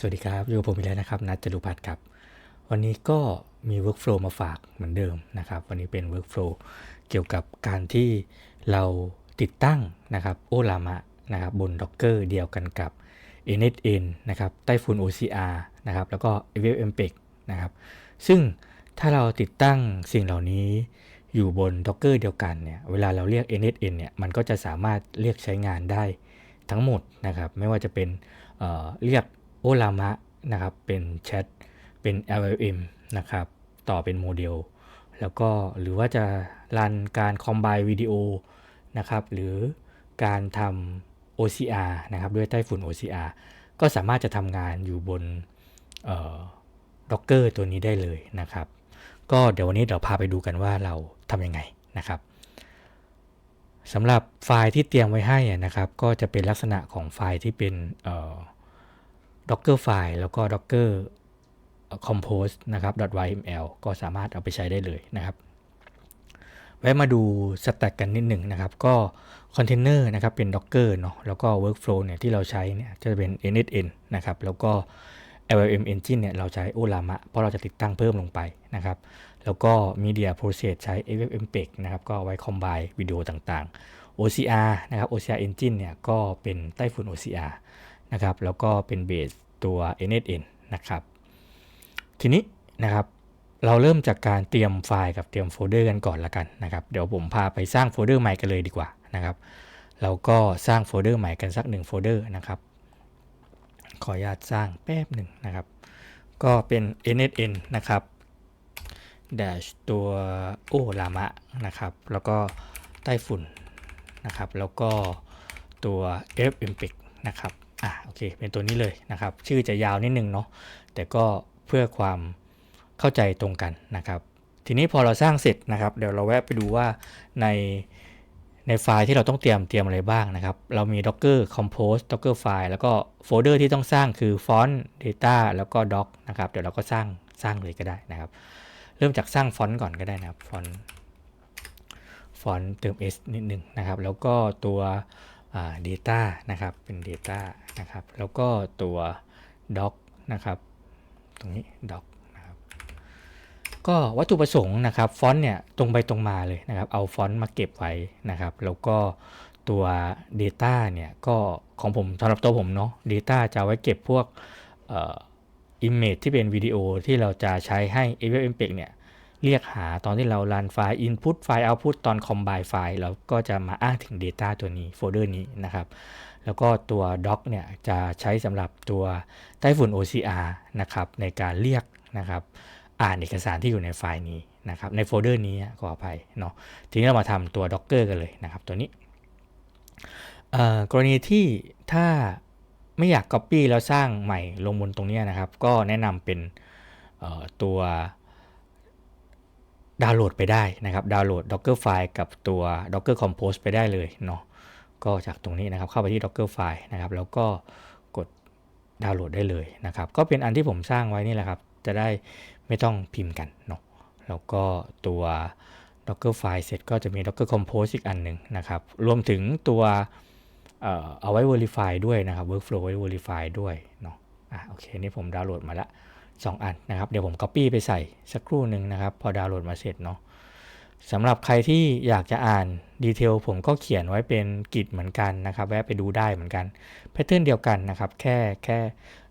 สวัสดีครับอยู่กับผมอีกแล้วนะครับนัทจรุพัฒน์ครับ วันนี้ก็มี workflow มาฝากเหมือนเดิมนะครับ วันนี้เป็น workflow เกี่ยวกับการที่เราติดตั้งนะครับโอลามะนะครับบน Docker เดียวกันกับ NSN นะครับไต้ฝุ่น OCR นะครับแล้วก็ a v m m p e g นะครับซึ่งถ้าเราติดตั้งสิ่งเหล่านี้อยู่บน Docker เดียวกันเนี่ยเวลาเราเรียก NSN เนี่ยมันก็จะสามารถเรียกใช้งานได้ทั้งหมดนะครับไม่ว่าจะเป็นเเรียก ลามะนะครับเป็นแชทเป็น LLM นะครับต่อเป็นโมเดล แล้วก็หรือว่าจะรันการคอมไบวิดีโอนะครับหรือการทำ OCR นะครับด้วยไต้ฝุ่น OCR ก็สามารถจะทำงานอยู่บนเอ่อ Docker ตัวนี้ได้เลยนะครับ ก็เดี๋ยววันนี้เดี๋ยวพาไปดูกันว่าเราทำยังไงนะครับสำหรับไฟล์ที่เตรียมไว้ให้นะครับ ก็จะเป็นลักษณะของไฟล์ที่เป็นเอ่อ docker ไฟล์แล้วก็ docker compose นะครับ .yml ก็สามารถเอาไปใช้ได้เลยนะครับแวะมาดูสแต็กกันนิดหนึ่งนะครับ ก็คอนเทนเนอร์นะครับเป็น docker เนาะแล้วก็ workflow เนี่ยที่เราใช้เนี่ยจะเป็น nsn นะครับ แล้วก็ LLM engine เนี่ยเราใช้ Olama เพราะเราจะติดตั้งเพิ่มลงไปนะครับ แล้วก็ media process ใช้ FFmpeg นะครับ ก็ไว้ combine วิดีโอต่างๆ OCR นะครับ OCR engine เนี่ยก็เป็นไต้ฝุ่น OCR นะครับ แล้วก็เป็นเบสตัว NSN นะครับ ทีนี้นะครับเราเริ่มจากการเตรียมไฟล์กับเตรียมโฟลเดอร์กันก่อนละกันนะครับ เดี๋ยวผมพาไปสร้างโฟลเดอร์ใหม่กันเลยดีกว่านะครับ เราก็สร้างโฟลเดอร์ใหม่กันสักหนึ่งโฟลเดอร์นะครับ ขออนุญาตสร้างแป๊บหนึ่งนะครับ ก็เป็น nsn นะครับ dash ตัวโอลามะนะครับ แล้วก็ไต้ฝุ่นนะครับ แล้วก็ตัว f m p e g นะครับ อะโอเค เป็นตัวนี้เลยนะครับ ชื่อจะยาวนิดนึงเนาะแต่ก็เพื่อความเข้าใจตรงกันนะครับ ทีนี้พอเราสร้างเสร็จนะครับ เดี๋ยวเราแวะไปดูว่าในในไฟล์ที่เราต้องเตรียมเตรียมอะไรบ้างนะครับ เรามี docker compose docker file แล้วก็โฟลเดอร์ที่ต้องสร้างคือ font data แล้วก็ doc นะครับ เดี๋ยวเราก็สร้างสร้างเลยก็ได้นะครับ เริ่มจากสร้างฟอนต์ก่อนก็ได้นะครับ ฟอนต์ฟอนต์เติม s นิดหนึ่งนะครับ แล้วก็ตัว data นะครับเป็น data นะครับแล้วก็ตัว doc นะครับตรงนี้ doc นะครับก็วัตถุประสงค์นะครับฟอนต์เนี่ยตรงไปตรงมาเลยนะครับเอาฟอนต์มาเก็บไว้นะครับแล้วก็ตัว data เนี่ยก็ของผมสำหรับตัวผมเนาะ data จะไว้เก็บพวกอ่อ image ที่เป็นวิดีโอที่เราจะใช้ให้ a v m p e g เนี่ย เรียกหาตอนที่เรารันไฟล์ input ไฟล์ output ตอน combine ไฟล์เราก็จะมาอ้างถึง data ตัวนี้โฟลเดอร์นี้นะครับ แล้วก็ตัว doc เนี่ยจะใช้สำหรับตัวไต้ฝุ่น OCR นะครับในการเรียกนะครับอ่านเอกสารที่อยู่ในไฟล์นี้นะครับในโฟลเดอร์นี้ขออภัยเนาะทีนี้เรามาทำตัว docker กันเลยนะครับตัวนี้กรณีที่ถ้าไม่อยาก Copy แล้วสร้างใหม่ลงบนตรงนี้นะครับ ก็แนะนำเป็นตัว ดาวน์โหลดไปได้นะครับ ดาวน์โหลด Docker ไฟล์กับตัว Docker Compose ไปได้เลยเนาะ ก็จากตรงนี้นะครับ เข้าไปที่ Docker ไฟล์นะครับ แล้วก็กดดาวน์โหลดได้เลยนะครับ ก็เป็นอันที่ผมสร้างไว้นี่แหละครับ จะได้ไม่ต้องพิมพ์กันเนาะ แล้วก็ตัว Docker ไฟล์เสร็จก็จะมี Docker Compose อีกอันหนึ่งนะครับ รวมถึงตัวเอ่อเอาไว้ verify ด้วยนะครับ workflow ไว้ verify ด้วยเนาะ อะโอเค นี่ผมดาวน์โหลดมาละ 2 อันนะครับ เดี๋ยวผม Copy ไปใส่สักครู่หนึ่งนะครับ พอดาวน์โหลดมาเสร็จเนาะสำหรับใครที่อยากจะอ่านดีเทลผมก็เขียนไว้เป็นกิจเหมือนกันนะครับ แวะไปดูได้เหมือนกันแพทเทิร์นเดียวกันนะครับ แค่แค่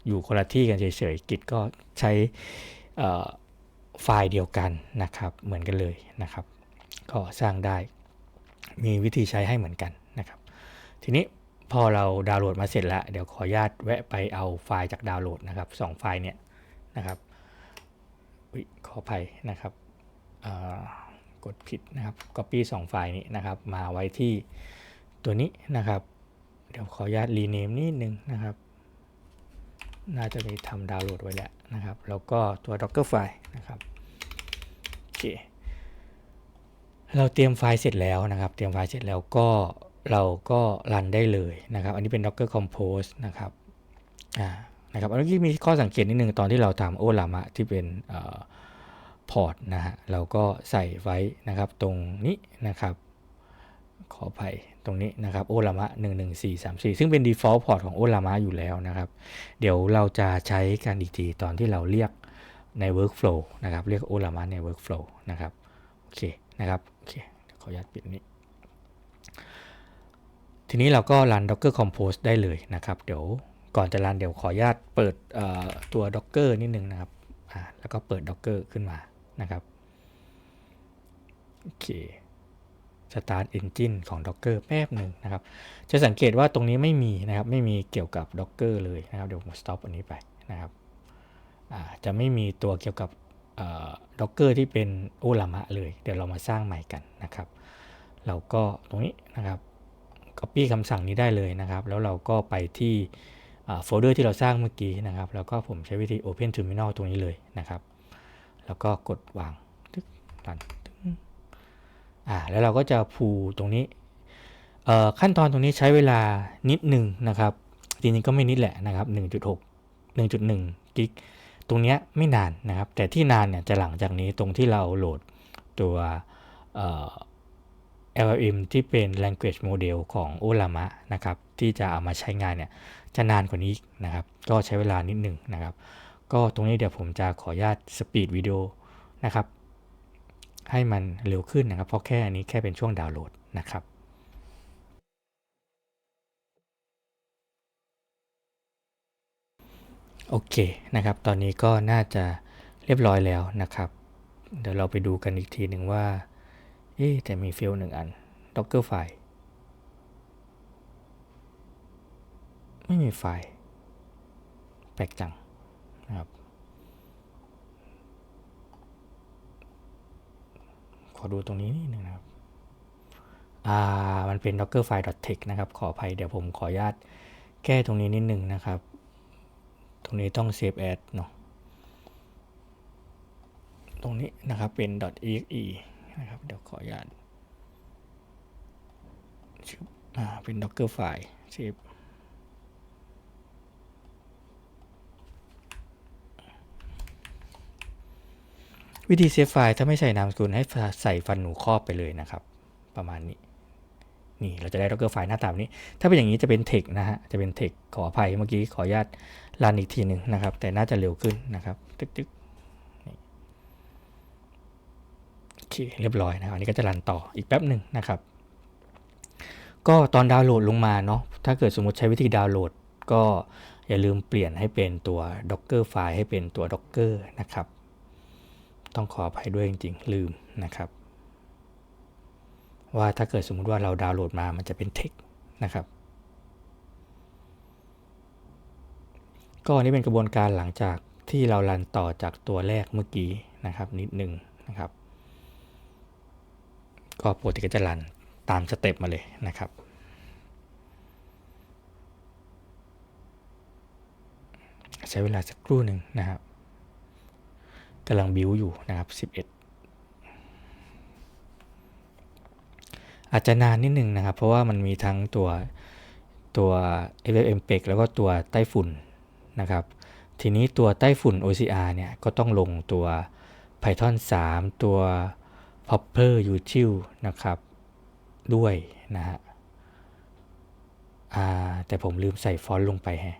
อยู่คนละที่กันเฉยๆกิจก็ใช้ไฟล์เดียวกันนะครับ เหมือนกันเลยนะครับ ก็สร้างได้ มีวิธีใช้ให้เหมือนกันนะครับ ทีนี้พอเราดาวน์โหลดมาเสร็จแล้ว เดี๋ยวขออนุญาตแวะไปเอาไฟล์จากดาวน์โหลดนะครับสองไฟล์เนี่ย นะครับขออภัยนะครับกดผิดนะครับ Copy 2 ไฟล์นี้นะครับ มาไว้ที่ตัวนี้นะครับ เดี๋ยวขออนุญาตรีเนมนิดนึงนะครับ น่าจะมีทำดาวน์โหลดไว้แล้วนะครับ แล้วก็ตัว Docker ไฟล์นะครับโอเคเราเตรียมไฟล์เสร็จแล้วนะครับ เตรียมไฟล์เสร็จแล้วก็เราก็รันได้เลยนะครับ อันนี้เป็น Docker Compose นะครับ อ่า นะครับอันนี้มีข้อสังเกตนิดนึงตอนที่เราทำโอลามะที่เป็นพอร์ตนะฮะเราก็ใส่ไว้นะครับตรงนี้นะครับ ขออภัยตรงนี้นะครับโอลามะ 11434 ซึ่งเป็น default port ของโอลามะอยู่แล้วนะครับ เดี๋ยวเราจะใช้กันอีกทีตอนที่เราเรียกใน workflow นะครับ เรียกโอลามะใน workflow นะครับ โอเคนะครับ โอเคขออนุญาตปิดนี้ ทีนี้เราก็ run docker compose ได้เลยนะครับ เดี๋ยว ก่อนจะรันเดี๋ยวขออนุญาตเปิดตัว docker นิดนึงนะครับ แล้วก็เปิด docker ขึ้นมานะครับ โอเค start engine ของ docker แป๊บหนึ่งนะครับ จะสังเกตว่าตรงนี้ไม่มีนะครับ ไม่มีเกี่ยวกับ docker เลยนะครับ เดี๋ยวผม stop อันนี้ไปนะครับ จะไม่มีตัวเกี่ยวกับ docker ที่เป็นโอลามะเลย เดี๋ยวเรามาสร้างใหม่กันนะครับ เราก็ตรงนี้นะครับ copy คำสั่งนี้ได้เลยนะครับ แล้วเราก็ไปที่ โฟลเดอร์ที่เราสร้างเมื่อกี้นะครับ แล้วก็ผมใช้วิธี open terminal ตรงนี้เลยนะครับ แล้วก็กดวางตึ๊กรันอ่าแล้วเราก็จะพูตรงนี้ขั้นตอนตรงนี้ใช้เวลานิดหนึ่งนะครับจริงๆก็ไม่นิดแหละนะครับ 1.6 1.1 กิก ตรงนี้ไม่นานนะครับ แต่ที่นานเนี่ยจะหลังจากนี้ตรงที่เราโหลดตัว LLM ที่เป็น language model ของ Olama นะครับ ที่จะเอามาใช้งานเนี่ยจะนานกว่านี้นะครับ ก็ใช้เวลานิดหนึ่งนะครับ ก็ตรงนี้เดี๋ยวผมจะขออนุญาตสปีดวิดีโอนะครับ ให้มันเร็วขึ้นนะครับ เพราะแค่อันนี้แค่เป็นช่วงดาวน์โหลดนะครับโอเคนะครับ ตอนนี้ก็น่าจะเรียบร้อยแล้วนะครับ เดี๋ยวเราไปดูกันอีกทีหนึ่งว่า เอ๊แต่มีเฟลหนึ่งอัน docker ไฟล์ ไม่มีไฟล์ แปลกจังนะครับ ขอดูตรงนี้นิดนึงนะครับ อ่า มันเป็น docker file text นะครับ ขออภัยเดี๋ยวผมขออนุญาตแก้ตรงนี้นิดนึงนะครับ ตรงนี้ต้อง save as เนาะ ตรงนี้นะครับเป็น .exe นะครับ เดี๋ยวขออนุญาตอ่า เป็น docker file save วิธีเซฟไฟล์ถ้าไม่ใส่นามสกุลให้ใส่ฟันหนูครอบไปเลยนะครับ ประมาณนี้ นี่เราจะได้ docker ไฟล์หน้าตาแบบนี้ ถ้าเป็นอย่างนี้จะเป็น text นะฮะ จะเป็น text ขออภัยเมื่อกี้ขออนุญาตรันอีกทีหนึ่งนะครับ แต่น่าจะเร็วขึ้นนะครับ ตึ๊กๆโอเคเรียบร้อยนะอันนี้ก็จะรันต่ออีกแป๊บหนึ่งนะครับ ก็ตอนดาวน์โหลดลงมาเนาะถ้าเกิดสมมติใช้วิธีดาวน์โหลด ก็อย่าลืมเปลี่ยนให้เป็นตัว docker ไฟล์ให้เป็นตัว docker นะครับ ต้องขออภัยด้วยจริงๆ ลืมนะครับ ว่าถ้าเกิดสมมุติว่าเราดาวน์โหลดมามันจะเป็นเทคนะครับ ก็นี่เป็นกระบวนการหลังจากที่เรารันต่อจากตัวแรกเมื่อกี้นะครับ นิดนึงนะครับ ก็ปกติก็จะรันตามสเต็ปมาเลยนะครับใช้เวลาสักครู่หนึ่งนะครับ กำลังบิวอยู่นะครับ 11 อาจจะนานนิดนึงนะครับ เพราะว่ามันมีทั้งตัวตัว FFM p e c แล้วก็ตัวไต้ฝุ่นนะครับ ทีนี้ตัวไต้ฝุ่น OCR เนี่ย ก็ต้องลงตัว Python 3 ตัว Popper Util นะครับ ด้วยนะฮะแต่ผมลืมใส่ฟอนต์ลงไปแฮะ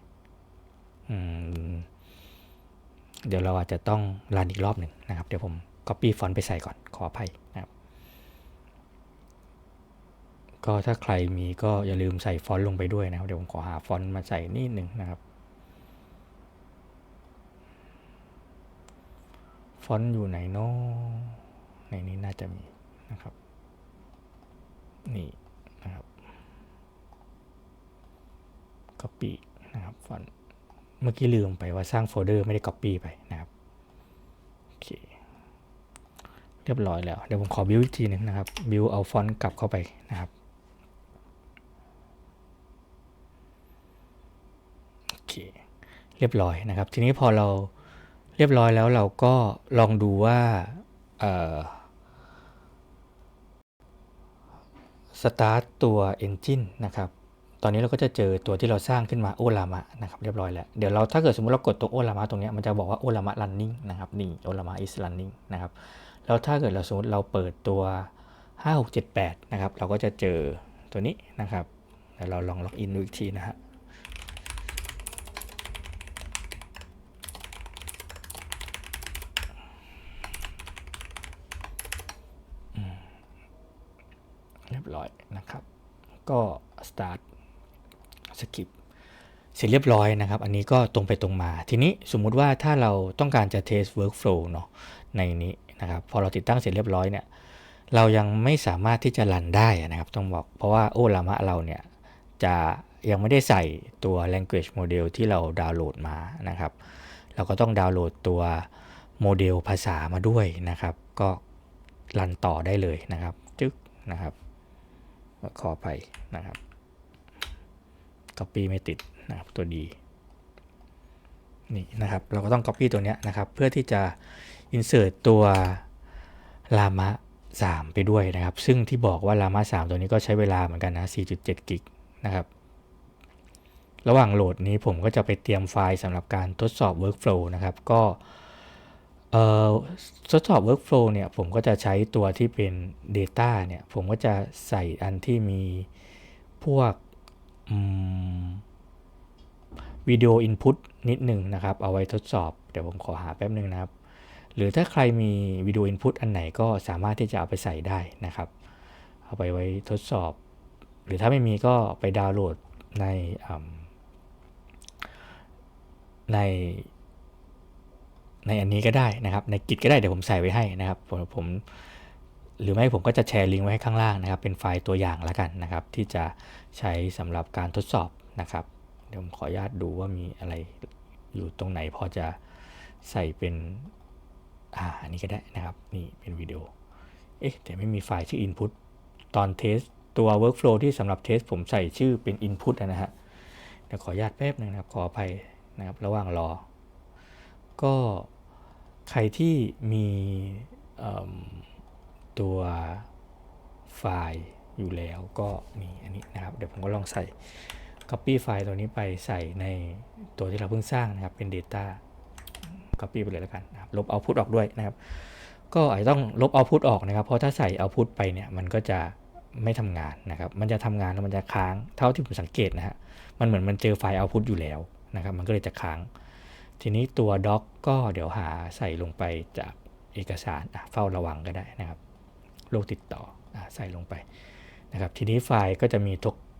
เดี๋ยวเราอาจจะต้องรันอีกรอบหนึ่งนะครับ เดี๋ยวผม Copy ฟอนต์ไปใส่ก่อนขออภัยนะครับ ก็ถ้าใครมีก็อย่าลืมใส่ฟอนต์ลงไปด้วยนะครับ เดี๋ยวผมขอหาฟอนต์มาใส่นิดหนึ่งนะครับ ฟอนต์อยู่ไหนเนาะในนี้น่าจะมีนะครับ นี่นะครับ Copy นะครับฟอนต์ เมื่อกี้ลืมไปว่าสร้างโฟลเดอร์ไม่ได้ Copy ไปนะครับโอเคเรียบร้อยแล้ว เดี๋ยวผมขอบิวอีกทีนึงนะครับบิวเอาฟอนต์กลับเข้าไปนะครับโอเคเรียบร้อยนะครับ ทีนี้พอเราเรียบร้อยแล้วเราก็ลองดูว่าสตาร์ตตัว Engine นะครับ ตอนนี้เราก็จะเจอตัวที่เราสร้างขึ้นมาโอลามะนะครับเรียบร้อยแล้ว เดี๋ยวเราถ้าเกิดสมมติเรากดตรงโอลามะตรงนี้มันจะบอกว่าโอลามะ running นะครับนี่โอลามะ is running นะครับแล้วถ้าเกิดเราสมมติเราเปิดตัว 5 6 7 8 นะครับ เราก็จะเจอตัวนี้นะครับเดี๋ยวเราลองล็อกอินดูอีกทีนะฮะเรียบร้อยนะครับ ก็ start skip เสร็จเรียบร้อยนะครับ อันนี้ก็ตรงไปตรงมา ทีนี้สมมุติว่าถ้าเราต้องการจะ test workflow เนาะในนี้นะครับ พอเราติดตั้งเสร็จเรียบร้อยเนี่ย เรายังไม่สามารถที่จะรันได้นะครับ ต้องบอก เพราะว่าโอลามะเราเนี่ยจะยังไม่ได้ใส่ตัว language model ที่เราดาวน์โหลดมานะครับ เราก็ต้องดาวน์โหลดตัวโมเดลภาษามาด้วยนะครับ ก็รันต่อได้เลยนะครับจึ๊กนะครับ ขอไปนะครับ Copy ไม่ติดนะครับตัวดีนี่นะครับเราก็ต้อง Copy ตัวเนี้ยนะครับเพื่อที่จะ Insert ตัว Llama 3ไปด้วยนะครับ ซึ่งที่บอกว่า Llama 3ตัวนี้ก็ใช้เวลาเหมือนกันนะ 4.7 กิกนะครับ ระหว่างโหลดนี้ผมก็จะไปเตรียมไฟล์สำหรับการทดสอบ Workflow นะครับ ก็เอ่อทดสอบ Workflow เนี่ยผมก็จะใช้ตัวที่เป็น Data เนี่ยผมก็จะใส่อันที่มีพวก วิดีโอ Input นิดหนึ่งนะครับ เอาไว้ทดสอบ เดี๋ยวผมขอหาแป๊บหนึ่งนะครับ หรือถ้าใครมีวิดีโอ Input อันไหนก็สามารถที่จะเอาไปใส่ได้นะครับ เอาไปไว้ทดสอบ หรือถ้าไม่มีก็ไปดาวน์โหลดในในในอันนี้ก็ได้นะครับ ในกิจก็ได้เดี๋ยวผมใส่ไว้ให้นะครับผมผม หรือไม่ผมก็จะแชร์ลิงก์ไว้ให้ข้างล่างนะครับ เป็นไฟล์ตัวอย่างแล้วกันนะครับ ที่จะใช้สำหรับการทดสอบนะครับ เดี๋ยวผมขออนุญาตดูว่ามีอะไรอยู่ตรงไหนพอจะใส่เป็นอ่าอันนี้ก็ได้นะครับ นี่เป็นวิดีโอเอ๊ะแต่ไม่มีไฟล์ชื่อ input ตอนเทสตัว workflow ที่สำหรับเทสผมใส่ชื่อเป็น input นะฮะเดี๋ยวขออนุญาตแป๊บนึงนะครับ ขออภัยนะครับ ระหว่างรอ ก็ใครที่มี ตัวไฟล์อยู่แล้วก็นี่อันนี้นะครับ เดี๋ยวผมก็ลองใส่ Copy ไฟล์ตัวนี้ไปใส่ในตัวที่เราเพิ่งสร้างนะครับเป็น Data Copy ไปเลยแล้วกันนะครับลบ Output ออกด้วยนะครับ ก็อาจจะต้องลบ Output ออกนะครับ เพราะถ้าใส่ Output ไปเนี่ยมันก็จะไม่ทำงานนะครับ มันจะทำงานแล้วมันจะค้างเท่าที่ผมสังเกตนะฮะ มันเหมือนมันเจอไฟล์ Output อยู่แล้วนะครับ มันก็เลยจะค้าง ทีนี้ตัว Doc ก็เดี๋ยวหาใส่ลงไปจากเอกสารเฝ้าระวังก็ได้นะครับ โรคติดต่ออใส่ลงไปนะครับทีนี้ไฟล์ก็จะมี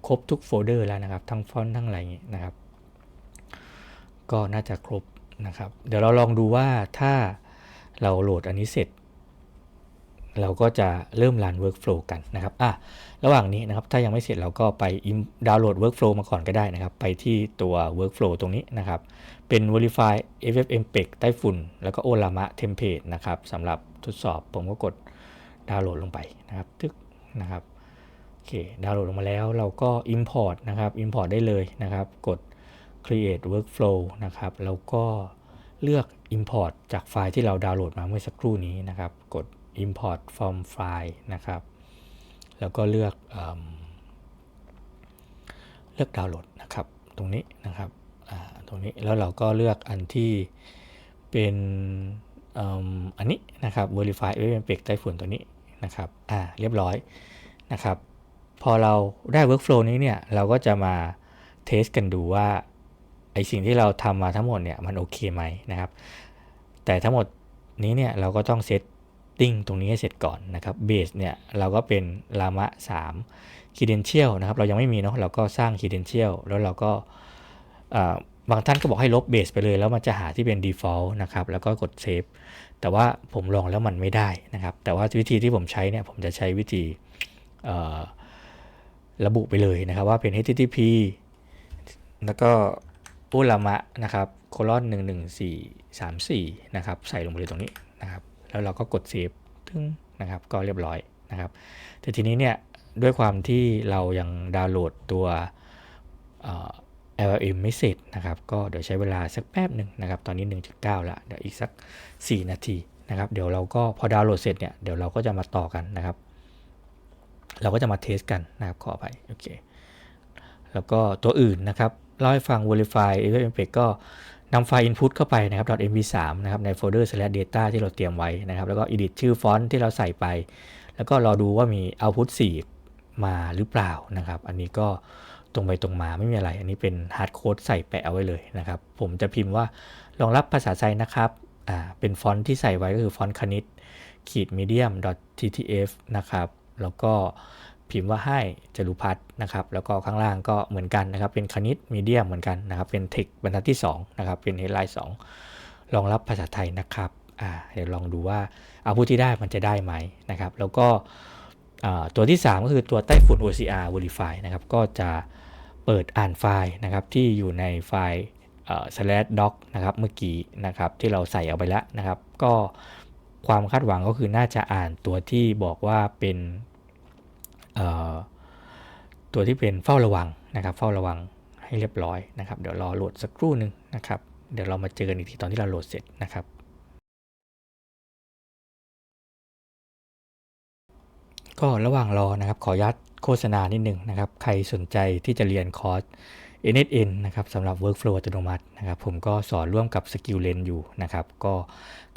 ครบทุกโฟลเดอร์แล้วนะครับ ทั้งฟอนต์ทั้งอะไรอย่างนี้นะครับ ก็น่าจะครบนะครับ เดี๋ยวเราลองดูว่าถ้าเราโหลดอันนี้เสร็จ เราก็จะเริ่มรัน workflow กันนะครับอะระหว่างนี้นะครับถ้ายังไม่เสร็จเราก็ไปดาวน์โหลด workflow มาก่อนก็ได้นะครับ ไปที่ตัว workflow ตรงนี้นะครับ เป็น verify ffmpeg ใต้ฝุ่น แล้วก็ olama template นะครับสำหรับทดสอบผมก็กด ดาวน์โหลดลงไปนะครับทึกนะครับโอเคดาวน์โหลดลงมาแล้วเราก็ import นะครับ import ได้เลยนะครับ กด create workflow นะครับ แล้วก็เลือก import จากไฟล์ที่เราดาวน์โหลดมาเมื่อสักครู่นี้นะครับ กด import from file นะครับ แล้วก็เลือกเลือกดาวน์โหลดนะครับ ตรงนี้นะครับตรงนี้ แล้วเราก็เลือกอันที่เป็นอันนี้นะครับ verify a m p e g ใต้ฝุ่นตัวนี้ นะครับอ่าเรียบร้อยนะครับพอเราได้ workflow นี้เนี่ยเราก็จะมาเทสกันดูว่าไอสิ่งที่เราทำมาทั้งหมดเนี่ยมันโอเคไหมนะครับ แต่ทั้งหมดนี้เนี่ยเราก็ต้องเซตติ้งตรงนี้ให้เสร็จก่อนนะครับเบสเนี่ยเราก็เป็น Llama 3 Credential นะครับ เรายังไม่มีเนาะเราก็สร้าง Credential แล้วเราก็บางท่านก็บอกให้ลบเบสไปเลย แล้วมันจะหาที่เป็น default นะครับ แล้วก็กด save แต่ว่าผมลองแล้วมันไม่ได้นะครับ แต่ว่าวิธีที่ผมใช้เนี่ยผมจะใช้วิธีระบุไปเลยนะครับ ว่าเป็น http แล้วก็อุลามะนะครับ colon 11434นะครับใส่ลงไปเลยตรงนี้นะครับ แล้วเราก็กด save ทึงนะครับ ก็เรียบร้อยนะครับ แต่ทีนี้เนี่ยด้วยความที่เรายังดาวน์โหลดตัว LLM ไม่เสร็จนะครับ ก็เดี๋ยวใช้เวลาสักแป๊บหนึ่งนะครับ ตอนนี้ 1.9 ละเดี๋ยวอีกสัก 4 นาทีนะครับ เดี๋ยวเราก็พอดาวน์โหลดเสร็จเนี่ย เดี๋ยวเราก็จะมาต่อกันนะครับ เราก็จะมาเทสกันนะครับขอไปโอเค แล้วก็ตัวอื่นนะครับ เล่าให้ฟัง verify e v e n t ก็นำไฟล์ input เข้าไปนะครับ .mv3 นะครับ ในโฟลเดอร์ slash data ที่เราเตรียมไว้นะครับ แล้วก็ edit ชื่อฟอนต์ที่เราใส่ไป แล้วก็รอดูว่ามี output 4 มาหรือเปล่านะครับ อันนี้ก็ ตรงไปตรงมาไม่มีอะไร อันนี้เป็นฮาร์ดโค้ดใส่แปะเอาไว้เลยนะครับ ผมจะพิมพ์ว่ารองรับภาษาไทยนะครับอ่าเป็นฟอนต์ที่ใส่ไว้ก็คือฟอนต์คณิตขีด medium ttf นะครับ แล้วก็พิมพ์ว่าให้จรุพัฒน์นะครับ แล้วก็ข้างล่างก็เหมือนกันนะครับ เป็นคณิตมีเดียมเหมือนกันนะครับ เป็นเทคบรรทัดที่2นะครับ เป็น headline 2รองรับภาษาไทยนะครับ อ่า เดี๋ยวลองดูว่าเอาผู้ที่ได้มันจะได้ไหมนะครับ แล้วก็ ตัวที่ 3 ก็คือตัวไต้ฝุ่น OCR Verify นะครับ ก็จะเปิดอ่านไฟล์นะครับที่อยู่ในไฟล์ slash doc นะครับเมื่อกี้นะครับที่เราใส่เอาไปแล้วนะครับ ก็ความคาดหวังก็คือน่าจะอ่านตัวที่บอกว่าเป็นตัวที่เป็นเฝ้าระวังนะครับ เฝ้าระวังให้เรียบร้อยนะครับ เดี๋ยวรอโหลดสักครู่หนึ่งนะครับ เดี๋ยวเรามาเจอกันอีกทีตอนที่เราโหลดเสร็จนะครับ ก็ระหว่างรอนะครับขออนุญาตโฆษณานิดหนึ่งนะครับ ใครสนใจที่จะเรียนคอร์ส NSN นะครับสำหรับ Workflow อัตโนมัตินะครับผมก็สอนร่วมกับ Skill l e n อยู่นะครับ ก็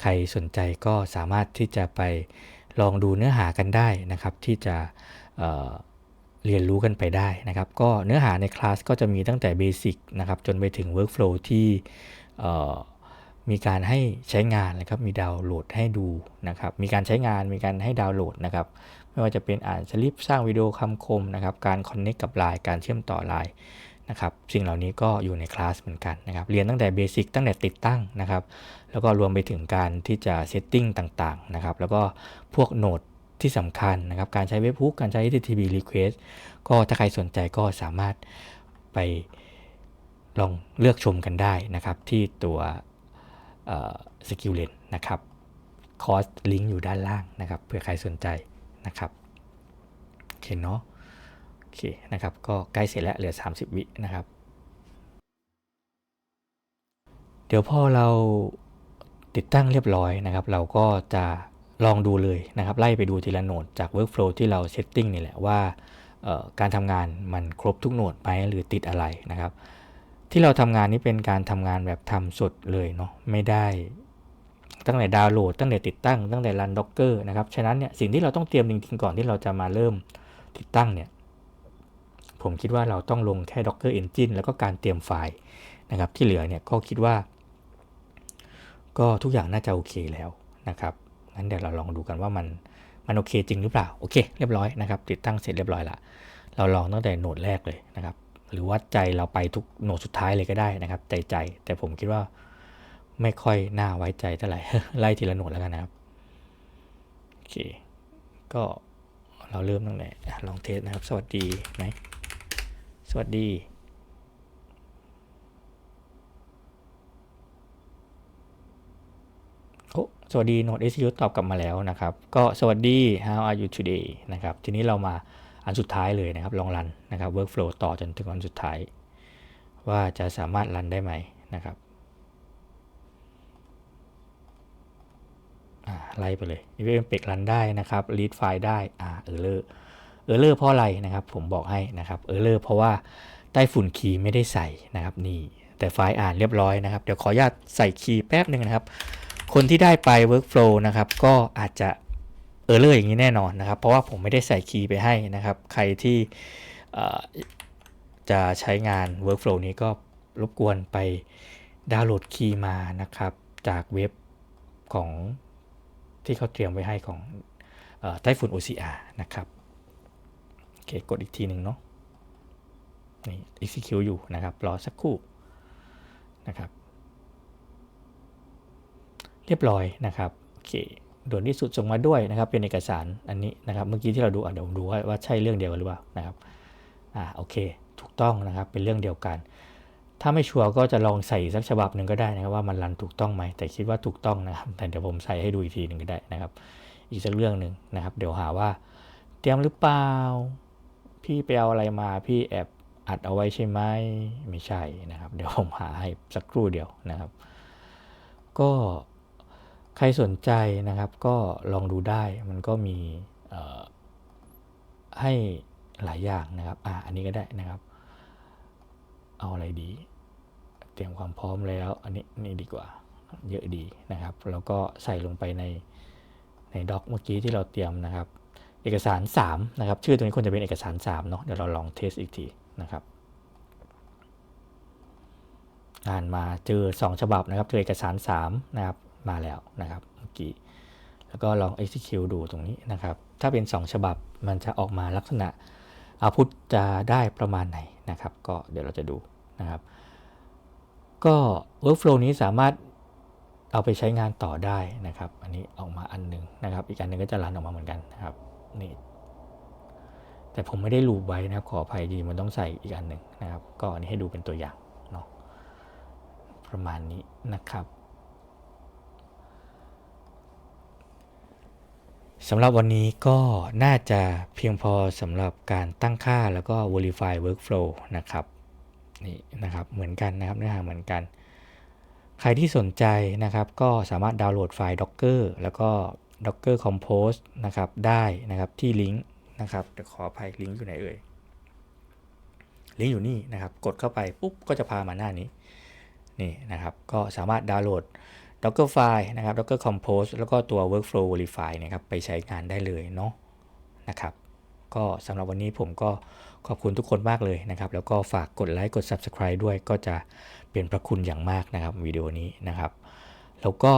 ใครสนใจก็สามารถที่จะไปลองดูเนื้อหากันได้นะครับ ที่จะเเรียนรู้กันไปได้นะครับ ก็เนื้อหาในคลาสก็จะมีตั้งแต่เบสิกนะครับจนไปถึง Workflow ที่ มีการให้ใช้งานนะครับ มีดาวน์โหลดให้ดูนะครับ มีการใช้งาน มีการให้ดาวน์โหลดนะครับ ไม่ว่าจะเป็นอ่านสลิปสร้างวิดีโอคำคมนะครับ การคอนเน c t กับไลน์การเชื่อมต่อไลน์นะครับ สิ่งเหล่านี้ก็อยู่ในคลาสเหมือนกันนะครับ เรียนตั้งแต่เบสิกตั้งแต่ติดตั้งนะครับ แล้วก็รวมไปถึงการที่จะเซตติ้งต่างๆนะครับ แล้วก็พวกโน้ตที่สำคัญนะครับ การใช้เว็บ o ุก การใช้ HTTP request ก็ถ้าใครสนใจก็สามารถไปลองเลือกชมกันได้นะครับที่ตัว สกิลเลนนะครับคอร์สลิงก์อยู่ด้านล่างนะครับเผื่อใครสนใจนะครับโอเคเนาะโอเคนะครับก็ใกล้เสร็จแล้วเหลือ 30 วินะครับ เดี๋ยวพอเราติดตั้งเรียบร้อยนะครับ เราก็จะลองดูเลยนะครับ ไล่ไปดูทีละโหนดจาก Workflow ที่เราเซตติ้งนี่แหละว่าการทำงานมันครบทุกโหนดไหมหรือติดอะไรนะครับ ที่เราทำงานนี้เป็นการทำงานแบบทำสดเลยเนาะไม่ได้ ตั้งแต่ดาวน์โหลด ตั้งแต่ติดตั้ง ตั้งแต่รันด็อกเกอร์นะครับ ฉะนั้นเนี่ยสิ่งที่เราต้องเตรียมจริงๆก่อนที่เราจะมาเริ่มติดตั้งเนี่ย ผมคิดว่าเราต้องลงแค่ Docker Engine แล้วก็การเตรียมไฟล์นะครับ ที่เหลือเนี่ยก็คิดว่า ก็ทุกอย่างน่าจะโอเคแล้วนะครับงั้นเดี๋ยวเราลองดูกันว่ามันมันโอเคจริงหรือเปล่า โอเค เรียบร้อยนะครับ ติดตั้งเสร็จเรียบร้อยละเราลองตั้งแต่โหนดแรกเลยนะครับ หรือว่าใจเราไปทุกโหนดสุดท้ายเลยก็ได้นะครับใจใจ แต่ผมคิดว่าไม่ค่อยน่าไว้ใจเท่าไหร่ไล่ทีละโหนดแล้วกันนะครับโอเคก็เราเริ่มตั้งแต่ลองเทสนะครับ สวัสดีไหมสวัสดีโอ้สวัสดี Node SEO ตอบกลับมาแล้วนะครับ ก็สวัสดี how are you today นะครับ ทีนี้เรามา อันสุดท้ายเลยนะครับ ลองรันนะครับ workflow ต่อจนถึงอันสุดท้าย ว่าจะสามารถรันได้ไหมนะครับไล่ไปเลย i v e n p e c รันได้นะครับ read ไฟล์ได้อ่า error error เพราะอะไรนะครับ ผมบอกให้นะครับ error เพราะว่าใต้ฝุ่นคีย์ไม่ได้ใส่นะครับนี่แต่ไฟล์อ่านเรียบร้อยนะครับ เดี๋ยวขออนุญาตใส่คีย์แป๊บหนึ่งนะครับ คนที่ได้ไป workflow นะครับ ก็อาจจะ ออร์เลอร์อย่างนี้แน่นอนนะครับ เพราะว่าผมไม่ได้ใส่คีย์ไปให้นะครับ ใครที่จะใช้งาน workflow นี้ก็รบกวนไปดาวน์โหลดคีย์มานะครับ จากเว็บของที่เขาเตรียมไว้ให้ของไต้ฝุ่น OCR นะครับโอเคกดอีกทีหนึ่งเนาะนี่ execute อยู่นะครับ รอสักครู่นะครับ เรียบร้อยนะครับ โอเค ด่วนที่สุดส่งมาด้วยนะครับ เป็นเอกสารอันนี้นะครับ เมื่อกี้ที่เราดูอะเดี๋ยวผมดูว่าว่าใช่เรื่องเดียวกันหรือเปล่านะครับอ่าโอเค ถูกต้องนะครับเป็นเรื่องเดียวกัน ถ้าไม่ชัวร์ก็จะลองใส่สักฉบับหนึ่งก็ได้นะครับว่ามันรันถูกต้องไหมแต่คิดว่าถูกต้องนะครับแต่เดี๋ยวผมใส่ให้ดูอีกทีหนึ่งก็ได้นะครับ อีกสักเรื่องหนึ่งนะครับ เดี๋ยวหาว่า เตรียมหรือเปล่าพี่ไปเอาอะไรมาพี่แอบอัดเอาไว้ใช่ไหมไม่ใช่นะครับ เดี๋ยวผมหาให้สักครู่เดียวนะครับ ก็ รสนใจนะครับก็ลองดูได้มันก็มีให้หลายอย่างนะครับอ่าอันนี้ก็ได้นะครับ เอาอะไรดี เตรียมความพร้อมแล้ว อันนี้นี่ดีกว่าเยอะดีนะครับ แล้วก็ใส่ลงไปในในด็อกเมื่อกี้ที่เราเตรียมนะครับ เอกสาร 3 นะครับ ชื่อตรงนี้ควรจะเป็นเอกสาร 3 เนาะเดี๋ยวเราลองเทสอีกทีนะครับอ่านมาเจอ 2 ฉบับนะครับเจอเอกสาร 3 นะครับ มาแล้วนะครับเมื่อกี้แล้วก็ลอง execute ดูตรงนี้นะครับ ถ้าเป็น 2 ฉบับมันจะออกมาลักษณะอาพุทจะได้ประมาณไหนนะครับ ก็เดี๋ยวเราจะดูนะครับ ก็ workflow นี้สามารถเอาไปใช้งานต่อได้นะครับ อันนี้ออกมาอันหนึ่งนะครับ อีกอันหนึ่งก็จะรันออกมาเหมือนกันนะครับนี่แต่ผมไม่ได้รูปไว้นะครับ ขออภัยดีมันต้องใส่อีกอันหนึ่งนะครับ ก็อันนี้ให้ดูเป็นตัวอย่างเนาะประมาณนี้นะครับ สำหรับวันนี้ก็น่าจะเพียงพอสำหรับการตั้งค่าแล้วก็ verify workflow นะครับนี่นะครับเหมือนกันนะครับเนื้อหาเหมือนกัน ใครที่สนใจนะครับ ก็สามารถดาวน์โหลดไฟล์ Docker แล้วก็ Docker Compose นะครับได้นะครับที่ลิงก์นะครับเดี๋ยวขออภัยลิงก์อยู่ไหนเอ่ยลิงก์อยู่นี่นะครับ กดเข้าไปปุ๊บก็จะพามาหน้านี้นี่นะครับ ก็สามารถดาวน์โหลด Docker File นะครับ Docker Compose แล้วก็ตัว Workflow Verify นะครับไปใช้งานได้เลยเนาะนะครับก็สำหรับวันนี้ผมก็ขอบคุณทุกคนมากเลยนะครับ แล้วก็ฝากกดไลค์กด Subscribe ด้วยก็จะเป็นพระคุณอย่างมากนะครับวิดีโอนี้นะครับ แล้วก็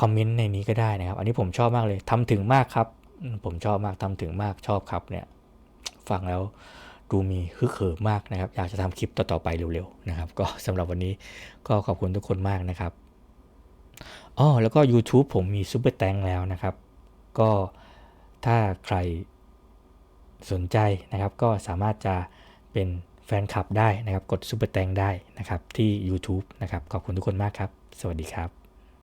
คอมเมนต์ในนี้ก็ได้นะครับ อันนี้ผมชอบมากเลยทำถึงมากครับ ผมชอบมากทำถึงมากชอบครับเนี่ยฟังแล้วดูมีฮึกเหิมมากนะครับ อยากจะทำคลิปต่อๆไปเร็วๆนะครับ ก็สำหรับวันนี้ก็ขอบคุณทุกคนมากนะครับ อ๋อแล้วก็ YouTube ผมมีซูเปอร์แตงแล้วนะครับ ก็ถ้าใครสนใจนะครับ ก็สามารถจะเป็นแฟนคลับได้นะครับ กดซูเปอร์แตงได้นะครับ ที่ YouTube นะครับ ขอบคุณทุกคนมากครับ สวัสดีครับ